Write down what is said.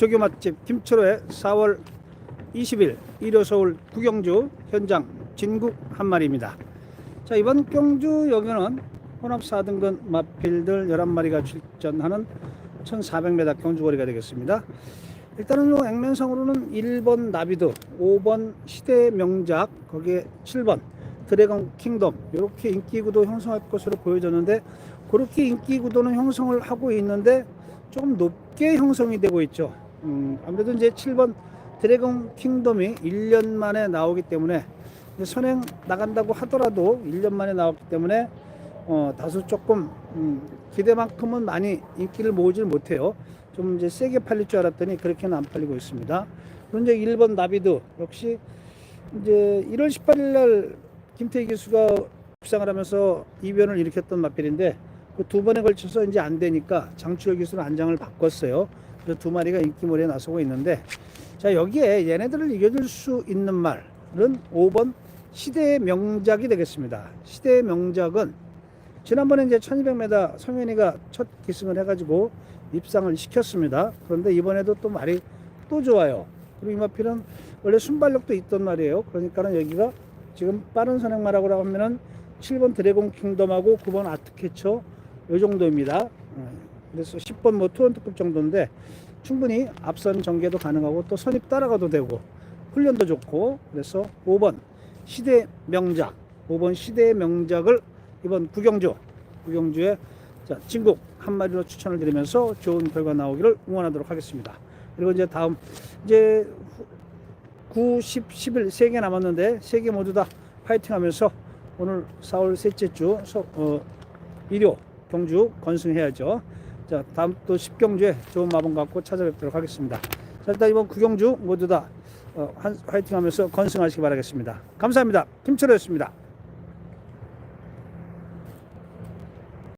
조교 맛집 김철호의 4월 20일 일요 서울 구경주 현장 진국 한 마리입니다. 자 이번 경주 여기는 혼합 4등급 마필들 11마리가 출전하는 1400m 경주거리가 되겠습니다. 일단은 요 액면상으로는 1번 나비드, 5번 시대 명작, 거기에 7번 드래곤 킹덤 이렇게 인기 구도 형성할 것으로 보여졌는데 그렇게 인기 구도는 형성을 하고 있는데 조금 높게 형성이 되고 있죠. 음, 아무래도 이제 7번 드래곤 킹덤이 1년 만에 나오기 때문에 선행 나간다고 하더라도 1년 만에 나왔기 때문에 어, 다소 조금 음, 기대만큼은 많이 인기를 모으질 못해요. 좀 이제 세게 팔릴 줄 알았더니 그렇게는 안 팔리고 있습니다. 이제 1번 나비드 역시 이제 1월 18일 날 김태희 기수가 입상을 하면서 이변을 일으켰던 마필인데 그 두 번에 걸쳐서 이제 안 되니까 장추열 기수는 안장을 바꿨어요. 그래서 두 마리가 인기몰이에 나서고 있는데 자 여기에 얘네들을 이겨줄 수 있는 말은 5번 시대의 명작이 되겠습니다. 시대의 명작은 지난번에 이제 1200m 성현이가 첫 기승을 해가지고 입상을 시켰습니다. 그런데 이번에도 또 말이 또 좋아요. 그리고 이마필은 원래 순발력도 있던 말이에요. 그러니까는 여기가 지금 빠른 선행마라고 하면은 7번 드래곤 킹덤하고 9번 아트캐쳐 요 정도입니다. 어, 그래서 10번 뭐 투원트급 정도인데 충분히 앞선 전개도 가능하고 또 선입 따라가도 되고 훈련도 좋고 그래서 5번 시대 명작 5번 시대의 명작을 이번 구경주 구경주의 자, 진국 한 마리로 추천을 드리면서 좋은 결과 나오기를 응원하도록 하겠습니다. 그리고 이제 다음 이제 9, 10, 11세개 남았는데 세개 모두 다 파이팅 하면서 오늘 4월 셋째 주 서, 어, 일요 경주 건승해야죠. 자 다음 또 10경주에 좋은 마음 갖고 찾아뵙도록 하겠습니다. 자 일단 이번 구경주 모두 다 어, 한, 파이팅 하면서 건승하시기 바라겠습니다. 감사합니다. 김철호였습니다.